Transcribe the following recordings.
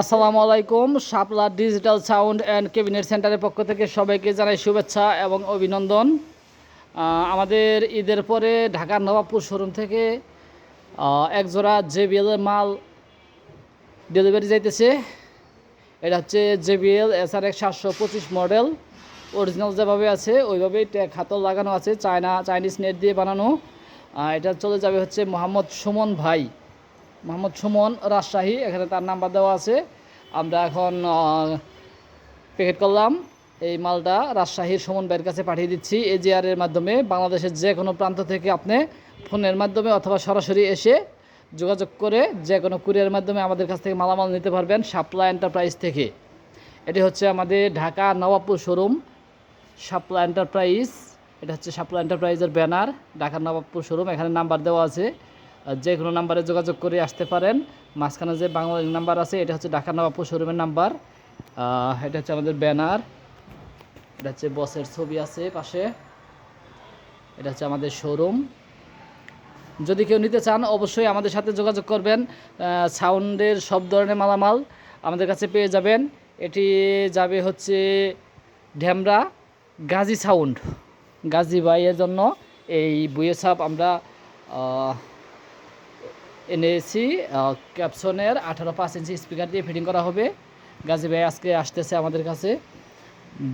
আসসালামু আলাইকুম Shapla digital sound and cabinet সেন্টারের পক্ষ থেকে সবাইকে জানাই শুভেচ্ছা এবং অভিনন্দন। আমাদের ঈদের পরে ঢাকার নবাবপুর শোরুম থেকে আহ, এক জোড়া জেবিএল মাল ডেলিভারি যাইতেছে। এটা হচ্ছে জেবিএল এস আর এক সাতশো পঁচিশ মডেল অরিজিনাল যেভাবে আছে ওইভাবেই ট্যাগ হাতল লাগানো আছে চায়না চাইনিজ নেট দিয়ে বানানো। এটা চলে যাবে হচ্ছে মোহাম্মদ সুমন ভাই। মোহাম্মদ সুমন রাজশাহী, এখানে তার নাম্বার দেওয়া আছে। আমরা এখন প্যাকেট করলাম। এই মালটা রাজশাহীর সুমন ভাইয়ের কাছে পাঠিয়ে দিচ্ছি। এজিআরের মাধ্যমে বাংলাদেশের যে কোনো প্রান্ত থেকে আপনি ফোনের মাধ্যমে অথবা সরাসরি এসে যোগাযোগ করে যে কোনো কুরিয়ার মাধ্যমে আমাদের কাছ থেকে মালামাল নিতে পারবেন সাপ্লা এন্টারপ্রাইজ থেকে। এটি হচ্ছে আমাদের ঢাকা নবাবপুর শোরুম সাপ্লা এন্টারপ্রাইজ এটা হচ্ছে সাপ্লা এন্টারপ্রাইজের ব্যানার, ঢাকা নবাবপুর শোরুম। এখানে নাম্বার দেওয়া আছে। যে কোনো নাম্বারে যোগাযোগ করে আসতে পারেন। মাঝখানে যে বাংলা নাম্বার আছে, এটা হচ্ছে ঢাকা নবাবপুর শোরুমের নাম্বার। এটা হচ্ছে আমাদের ব্যানার। এটা হচ্ছে বসের ছবি আছে পাশে। এটা হচ্ছে আমাদের শোরুম। যদি কেউ নিতে চান, অবশ্যই আমাদের সাথে যোগাযোগ করবেন। সাউন্ডের সব ধরনের মালামাল আমাদের কাছে পেয়ে যাবেন। এটি যাবে হচ্ছে ঢ্যামরা গাজী সাউন্ড। গাজী ভাইয়ের জন্য এই বুয়ে সাপ আমরা এনেছি ক্যাপসনের আঠারো পাঁচ ইঞ্চি স্পিকার দিয়ে ফিটিং করা হবে। গাজী ভাই আজকে আসতেছে আমাদের কাছে,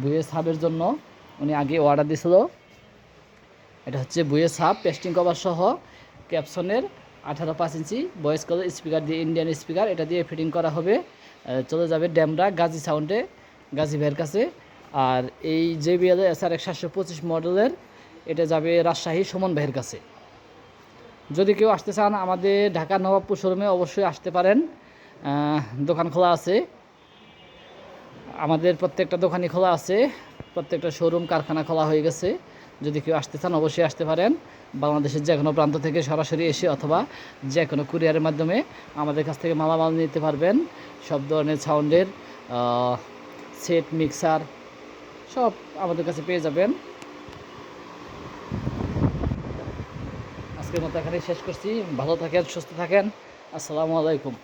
বুয়ে সাপের জন্য। উনি আগে অর্ডার দিছিল। এটা হচ্ছে বুয়ে সাপ পেস্টিং কভার সহ ক্যাপসনের আঠারো পাঁচ ইঞ্চি ভয়েস কলের স্পিকার দিয়ে ইন্ডিয়ান স্পিকার এটা দিয়ে ফিটিং করা হবে। চলে যাবে ড্যামরা গাজী সাউন্ডে গাজী ভাইয়ের কাছে। আর এই জেবিএল এস আর এক সাতশো পঁচিশ মডেলের এটা যাবে রাজশাহী সুমন ভাইয়ের কাছে। যদি কেউ আসতে চান আমাদের ঢাকা নবাবপুর শোরুমে অবশ্যই আসতে পারেন। দোকান খোলা আছে। আমাদের প্রত্যেকটা দোকানই খোলা আছে। প্রত্যেকটা শোরুম, কারখানা খোলা হয়ে গেছে। যদি কেউ আসতে চান অবশ্যই আসতে পারেন। বাংলাদেশের যে কোনো প্রান্ত থেকে সরাসরি এসে অথবা যে কোনো কুরিয়ারের মাধ্যমে আমাদের কাছ থেকে মালামাল নিতে পারবেন। সব ধরনের সাউন্ডের সেট, মিক্সার সব আমাদের কাছে পেয়ে যাবেন। আজকের মতো এখানে শেষ করছি। ভালো থাকেন সুস্থ থাকেন। আসসালামু আলাইকুম।